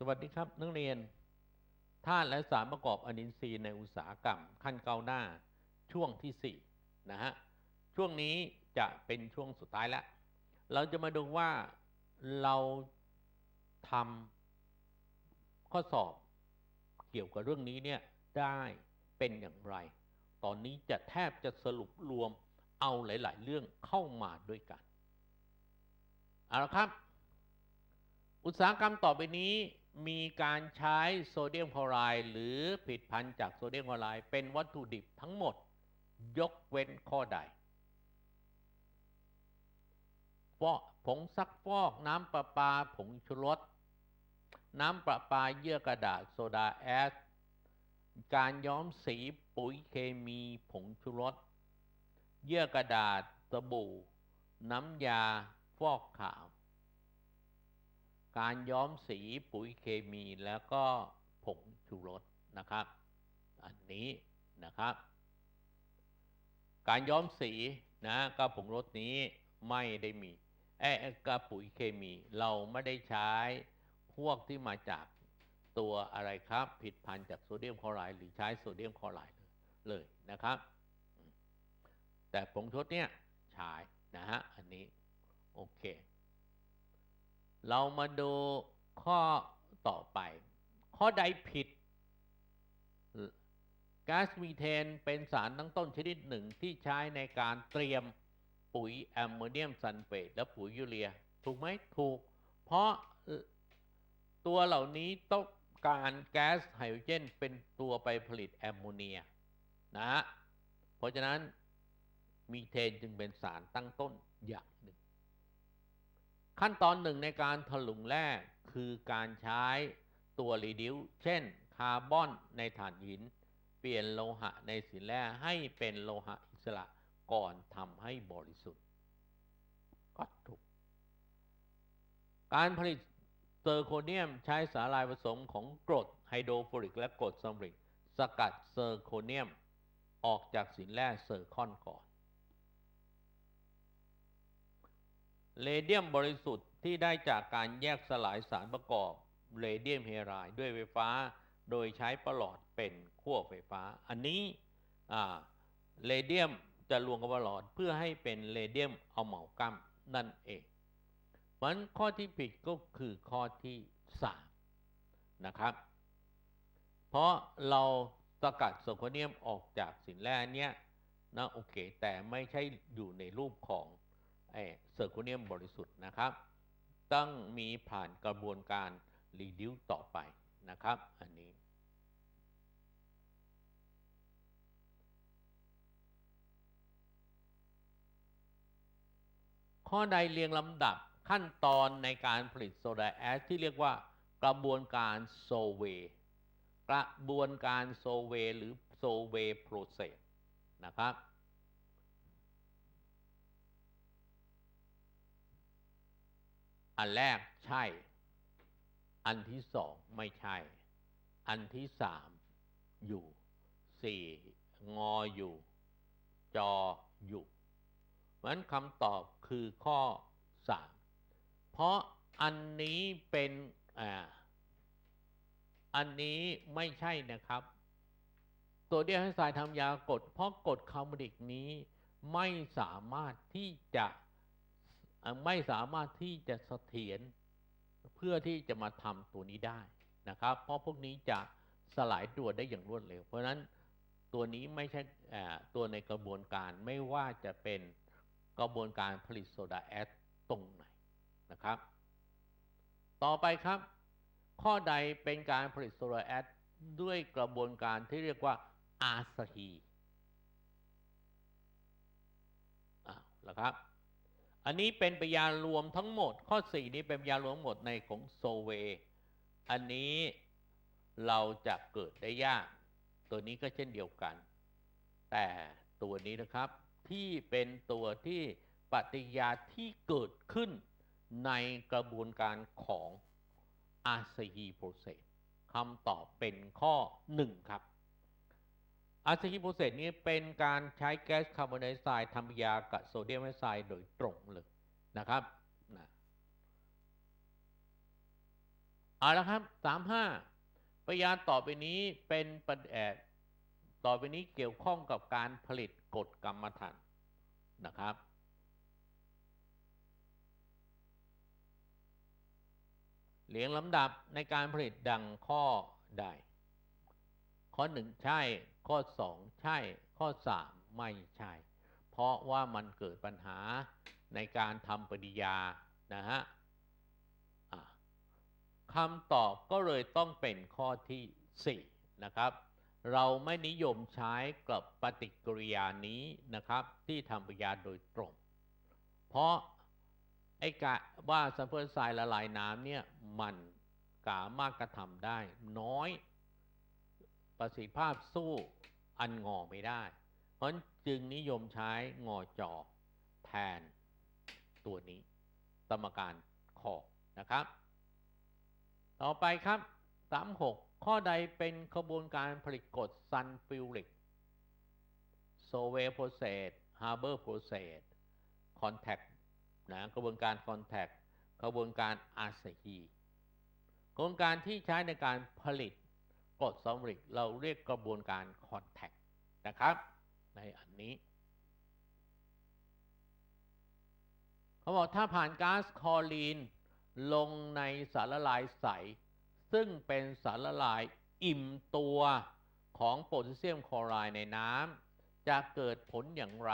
สวัสดีครับนักเรียนธาตุและสารประกอบอนินทรีย์ในอุตสาหกรรม ขั้นเก้าหน้าช่วงที่4นะฮะช่วงนี้จะเป็นช่วงสุดท้ายแล้ว เราจะมาดูว่าเราทำข้อสอบเกี่ยวกับเรื่องนี้เนี่ยได้เป็นอย่างไร ตอนนี้จะแทบจะสรุปรวมเอาหลาย ๆ เรื่องเข้ามาด้วยกันเอาละครับ อุตสาหกรรมต่อไปนี้มีการใช้โซเดียมคลอไรด์หรือผลิตภัณฑ์จากโซเดียมคลอไรด์เป็นวัตถุดิบทั้งหมด ยกเว้นข้อใดฟอกผงซักฟอกน้ำประปาผงชูรสน้ำประปาเยื่อกระดาษโซดาแอสการย้อมสีปุ๋ยเคมีผงชูรสเยื่อกระดาษสบู่ น้ำยาฟอกขาว การย้อมสีปุ๋ยเคมีแล้วก็ผงชูรสนะครับ อันนี้นะครับ การย้อมสีนะกับผงรสนี้ไม่ได้มีเอ้กับปุ๋ยเคมีเราไม่ได้ใช้พวกที่มาจากตัวอะไรครับ ผิดพันจากโซเดียมคลอไรด์หรือใช้โซเดียมคลอไรด์เลยนะครับ แต่ผงชูรสเนี่ยใช้นะฮะอันนี้ โอเค เรามาดูข้อต่อไป ข้อใดผิดก๊าซมีเทนเป็นสารตั้งต้นชนิดหนึ่งที่ใช้ในการเตรียมปุ๋ยแอมโมเนียมซัลเฟตและปุ๋ยยูเรีย ถูกไหมถูก เพราะตัวเหล่านี้ต้องการแก๊สไฮโดรเจนเป็นตัวไปผลิตแอมโมเนียนะเพราะฉะนั้นมีเทนจึงเป็นสารตั้งต้นอย่าง ขั้นตอนหนึ่งในการถลุงแร่คือการใช้ตัวรีดิวเช่น คาร์บอนในถ่านหิน เปลี่ยนโลหะในสินแร่ให้เป็นโลหะอิสระก่อนทำให้บริสุทธิ์ก็ถูก การผลิตเซอร์โคเนียมใช้สาลายผสมของกรดไฮโดรฟลูริกและกรดซัลฟริก สกัดเซอร์โคเนียม ออกจากสินแร่เซอร์คอนก่อน เรเดียมบริสุทธิ์ที่ได้จากการแยกสลายสารประกอบเรเดียมเฮไรด์ด้วยไฟฟ้า โดยใช้ประหลอดเป็นขั้วไฟฟ้า อันนี้เรเดียมจะรวมกับประหลอดเพื่อให้เป็นเรเดียมเอาเหมากัมนั่นเองมันข้อที่ผิดก็คือข้อที่3นะครับ เพราะเราสกัดโซโคเนียมออกจากสินแร่เนี้ยนะโอเค แต่ไม่ใช่อยู่ในรูปของ เซอร์โคเนียมบริสุทธิ์นะครับ ต้องมีผ่านกระบวนการรีดิวต่อไปนะครับ อันนี้ ข้อใดเรียงลำดับขั้นตอนในการผลิตโซดาแอสที่เรียกว่ากระบวนการโซเวกระบวนการโซเวหรือโซเวโปรเซสนะครับ อันแรกใช่ อันที่สองไม่ใช่ อันที่สามอยู่สี่งออยู่ จออยู่เพราะนั้นคำตอบคือข้อสามเพราะอันนี้เป็นอ่าอันนี้ไม่ใช่นะครับ ตัวเดียวให้สายทำยากดเพราะกดคาร์บอนิกนี้ไม่สามารถที่จะ ไม่สามารถที่จะเสถียรเพื่อที่จะมาทำตัวนี้ได้นะครับ เพราะพวกนี้จะสลายตัวได้อย่างรวดเร็ว เพราะฉะนั้นตัวนี้ไม่ใช่ตัวในกระบวนการไม่ว่าจะเป็นกระบวนการผลิตโซดาแอสตรงไหนนะครับ ต่อไปครับ ข้อใดเป็นการผลิตโซดาแอสด้วยกระบวนการที่เรียกว่าอาสฮีอ้าวแล้วครับ อันนี้เป็นปยารวมทั้งหมด ข้อ 4 นี้เป็นปยารวมหมดในของโซเว อันนี้เราจะเกิดได้ยาก ตัวนี้ก็เช่นเดียวกัน แต่ตัวนี้นะครับที่เป็นตัวที่ปฏิยาที่เกิดขึ้นในกระบวนการของอาซีฮีโปรเซสคำตอบเป็นข้อ 1 ครับ อาซีฮีโปรเซสนี้เป็นการใช้แก๊สคาร์บอนไดออกไซด์ทำยากับโซเดียมไอไซด์โดยตรงเลยนะครับนะเอาละครับสามห้าพยานต่อไปนี้เป็นประแอดต่อไปนี้เกี่ยวข้องกับการผลิตกรดกรรมฐานนะครับเหลียงลำดับในการผลิตดังข้อใด ข้อหนึ่งใช่ ข้อสองใช่ ข้อสามไม่ใช่ เพราะว่ามันเกิดปัญหาในการทำปฏิยานะฮะคำตอบก็เลยต้องเป็นข้อที่ 4 นะครับ เราไม่นิยมใช้กับปฏิกิริยานี้นะครับ ที่ทำปฏิยาโดยตรง เพราะไอ้กะว่าซัลเฟอร์ไซด์ละลายน้ำเนี่ยมันสามารถกระทำได้น้อย ประสิทธิภาพสู้อันงอไม่ได้ เพราะฉะนั้นจึงนิยมใช้งอจอแทนตัวนี้สมการขอบนะครับ ต่อไปครับ 36 ข้อใดเป็นขบวนการผลิตกรดซันฟิลริกโซเวโปรเซสฮาร์เบอร์โปรเซสคอนแทคนะกระบวนการคอนแทคกระบวนการอาเซฮีกระบวนการที่ใช้ในการผลิต กรดซัลฟิริกเราเรียกกระบวนการคอนแทคนะครับ ในอันนี้เขาบอกถ้าผ่านก๊าซคลอรีน ลงในสารละลายใส ซึ่งเป็นสารละลายอิ่มตัวของโพแทสเซียมคลอไรด์ในน้ำจะเกิดผลอย่างไร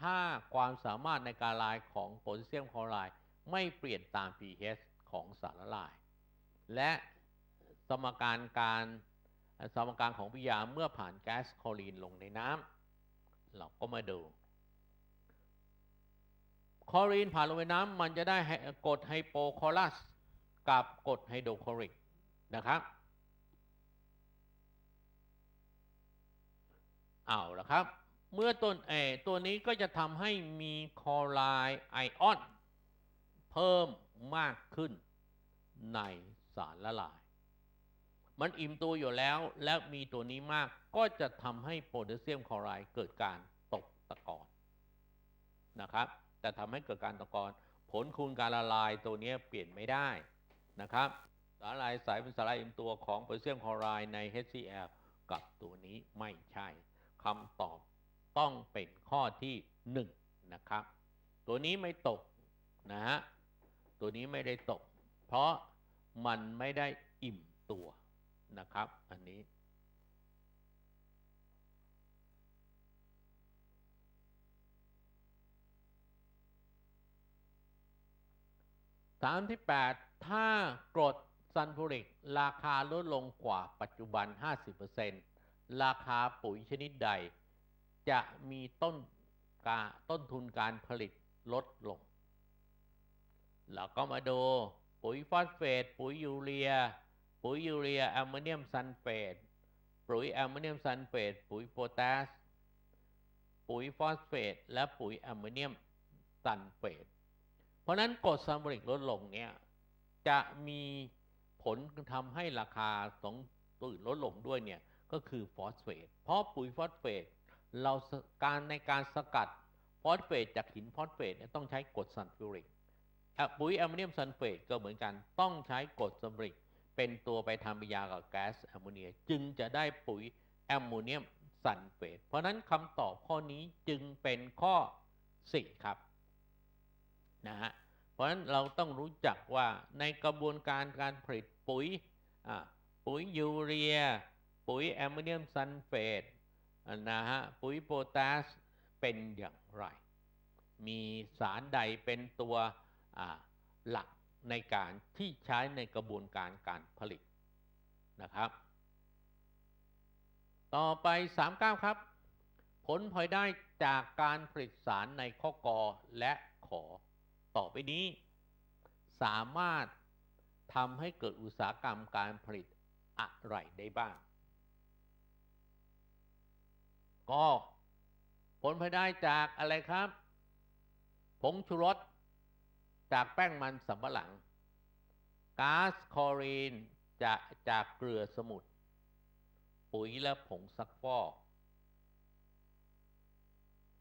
ถ้าความสามารถในการละลายของโพแทสเซียมคลอไรด์ไม่เปลี่ยนตาม pH ของสารละลาย และสมการการ สมการของวิทยาเมื่อผ่านแก๊สคลอรีนลงในน้ำเราก็มาดูคลอรีนผ่านลงไปน้ำมันจะได้กรดไฮโปคลอรัสกับกรดไฮโดรคลอริกนะครับเอาละครับ เมื่อต้นเอตัวนี้ก็จะทำให้มีคลอไรด์ไอออน เพิ่มมากขึ้นในสารละลาย มันอิ่มตัวอยู่แล้วและมีตัวนี้มากก็จะทำให้โพแทสเซียมคลอไรด์เกิดการตกตะกอนนะครับจะทำให้เกิดการตะกอนผลคูณการละลายตัวนี้เปลี่ยนไม่ได้นะครับ สารละลายใสเป็นสารละลายอิ่มตัวของโพแทสเซียมคลอไรด์ใน HCl กับตัวนี้ไม่ใช่คำตอบต้องเป็นข้อที่ 1 นะครับ ตัวนี้ไม่ตกนะฮะตัวนี้ไม่ได้ตก เพราะมันไม่ได้อิ่มตัว นะครับ อันนี้ สามที่8ถ้ากรดซัลฟูริก ราคาลดลงกว่าปัจจุบัน 50%ราคาปุ๋ยชนิดใด จะมีต้นกาต้นทุนการผลิตลดลงเราก็มาดู ปุ๋ยฟอสเฟต ปุ๋ยยูเรีย ปุ๋ยยูเรียแอมโมเนียมซัลเฟตปุ๋ยแอมโมเนียมซัลเฟตปุ๋ยโพแทสปุ๋ยฟอสเฟตและปุ๋ยแอมโมเนียมซัลเฟตเพราะนั้นกรดซัลฟูริกลดลงเนี่ยจะมีผลทำให้ราคาสองตัวอื่นลดลงด้วยเนี่ยก็คือฟอสเฟตเพราะปุ๋ยฟอสเฟตเราการในการสกัดฟอสเฟตจากหินฟอสเฟตเนี่ยต้องใช้กรดซัลฟูริกปุ๋ยแอมโมเนียมซัลเฟตก็เหมือนกันต้องใช้กรดซัลฟูริก เป็นตัวไปทำปฏิกิริยากับแก๊สแอมโมเนีย จึงจะได้ปุ๋ยแอมโมเนียมซัลเฟตเพราะนั้นคำตอบข้อนี้จึงเป็นข้อ 4 ครับนะฮะเพราะฉะนั้นเราต้องรู้จักว่าในกระบวนการการผลิตปุ๋ยปุ๋ยยูเรีย ปุ๋ยแอมโมเนียมซัลเฟตนะฮะปุ๋ยโพแทสเป็นอย่างไร มีสารใดเป็นตัวหลัก ในการที่ใช้ในกระบวนการการผลิตนะครับ ต่อไป 39 ครับ ผลพลอยได้จากการผลิตสารในข้อกอและขอ ต่อไปนี้ สามารถทำให้เกิดอุตสาหกรรมการผลิตอะไรได้บ้าง ก็ผลพลอยได้จากอะไรครับ ผงชูรส จากแป้งมันสำปะหลังก๊าซคอรีนจะจากเกลือสมุทรปุ๋ยและผงซักฟอก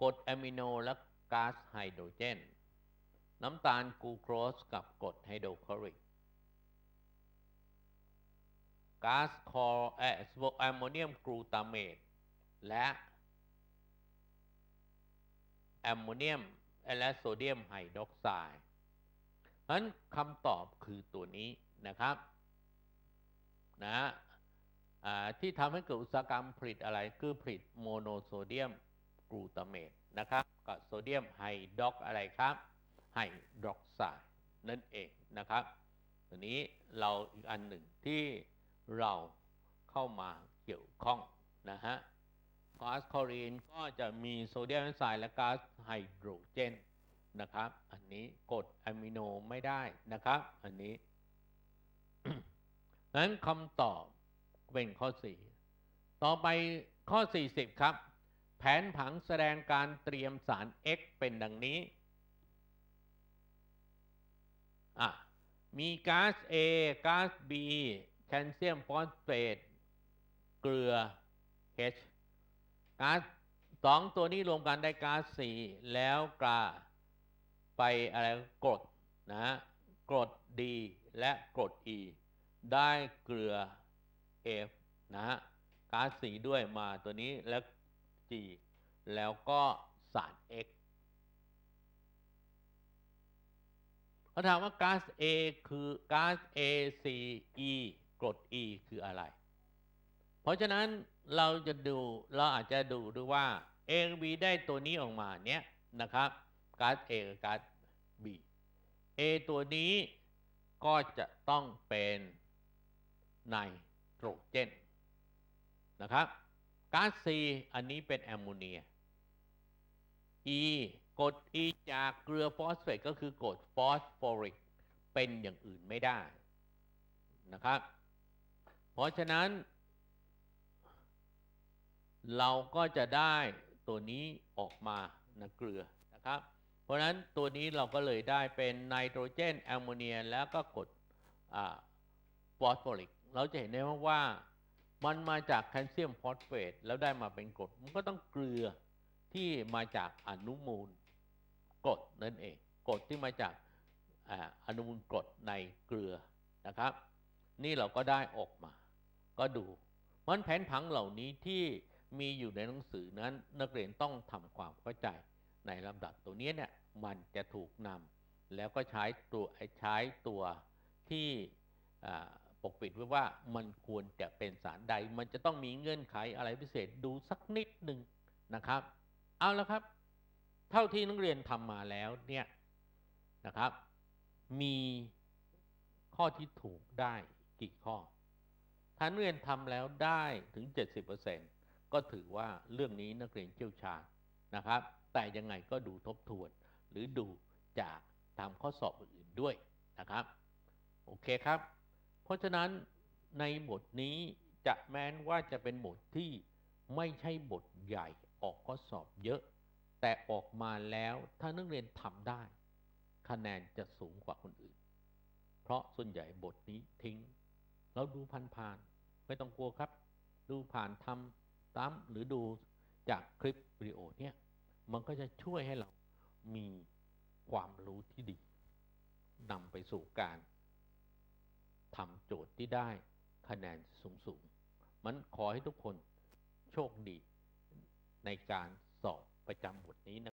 กรดอะมิโนและก๊าซไฮโดรเจน น้ำตาลกูโครสกับกรดไฮโดรคลอริกก๊าซคอร์เออแอมโมเนียมกลูตาเมตและแอมโมเนียมและโซเดียมไฮดรอกไซด์ นั้นคำตอบคือตัวนี้นะครับนะที่ทำให้เกิดอุตสาหกรรมผลิตอะไรคือผลิตโมโนโซเดียมกลูตาเมตนะครับกับโซเดียมไฮดรอกอะไรครับไฮดรอกไซด์นั่นเองนะครับตัวนี้เราอีกอันหนึ่งที่เราเข้ามาเกี่ยวข้องนะฮะก๊าซคลอรีนก็จะมีโซเดียมไอออกไซด์และก๊าซไฮโดรเจน นะครับ อันนี้กรดอะมิโนไม่ได้นะครับ อันนี้นั้นคำตอบเป็นข้อ 4 ต่อไปข้อ 40 ครับ แผนผังแสดงการเตรียมสาร X เป็นดังนี้อะมีก๊าซ A ก๊าซ B แคลเซียมฟอสเฟตเกลือ H ก๊าซสองตัวนี้รวมกันได้ก๊าซสี่แล้วกลา ไปอะไรกรดนะฮะกรด D และกรด E ได้เกลือ F นะฮะก๊าซสีด้วยมาตัวนี้แล้ว G แล้วก็สาร X เขาถามว่าก๊าซ A คือก๊าซ A C E กรด E คืออะไร เพราะฉะนั้นเราจะดูเราอาจจะดูดูว่า A บีได้ตัวนี้ออกมาเนี้ยนะครับก๊าซ A กับก๊าซ B A ตัวนี้ก็จะต้องเป็นไนโตรเจนนะครับก๊าซ C อันนี้เป็นแอมโมเนีย E กรด E จากเกลือฟอสเฟตก็คือกรดฟอสฟอริก เป็นอย่างอื่นไม่ได้นะครับ เพราะฉะนั้น เราก็จะได้ตัวนี้ออกมานะเกลือนะครับ ราะฉะนั้นตัวนี้เราก็เลยได้เป็นไนโตรเจนแอมโมเนียแล้วก็กรดฟอสฟอริก เราจะเห็นได้ว่ามันมาจากแคลเซียมฟอสเฟตแล้วได้มาเป็นกรดมันก็ต้องเกลือที่มาจากอนุมูลกรดนั่นเองกรดที่มาจากออนุมูลกรดในเกลือนะครับ นี่เราก็ได้ออกมา ก็ดูมันแผนผังเหล่านี้ที่มีอยู่ในหนังสือนั้นนักเรียนต้องทำความเข้าใจ ในลำดับตัวนี้เนี่ยมันจะถูกนำแล้วก็ใช้ตัวใช้ตัวที่ปกปิดไว้ว่ามันควรจะเป็นสารใด มันจะต้องมีเงื่อนไขอะไรพิเศษดูสักนิดหนึ่งนะครับ เอาละครับ เท่าที่นักเรียนทำมาแล้วเนี่ยนะครับ มีข้อที่ถูกได้กี่ข้อ ถ้านักเรียนทำแล้วได้ถึง 70%ก็ถือว่าเรื่องนี้นักเรียนเชี่ยวชาญนะครับ แต่ยังไงก็ดูทบทวน หรือดูจากตามข้อสอบอื่นๆด้วยนะครับ โอเคครับ เพราะฉะนั้นในบทนี้จะแม้นว่าจะเป็นบทที่ไม่ใช่บทใหญ่ออกข้อสอบเยอะ แต่ออกมาแล้วถ้านักเรียนทำได้ คะแนนจะสูงกว่าคนอื่น เพราะส่วนใหญ่บทนี้ทิ้งเราดูผ่านๆไม่ต้องกลัวครับ ดูผ่านทำตามหรือดูจากคลิปวิดีโอเนี่ย มันก็จะช่วยให้เรามีความรู้ที่ดีนำไปสู่การทำโจทย์ที่ได้คะแนนสูงๆมันขอให้ทุกคนโชคดีในการสอบประจำบทนี้นะ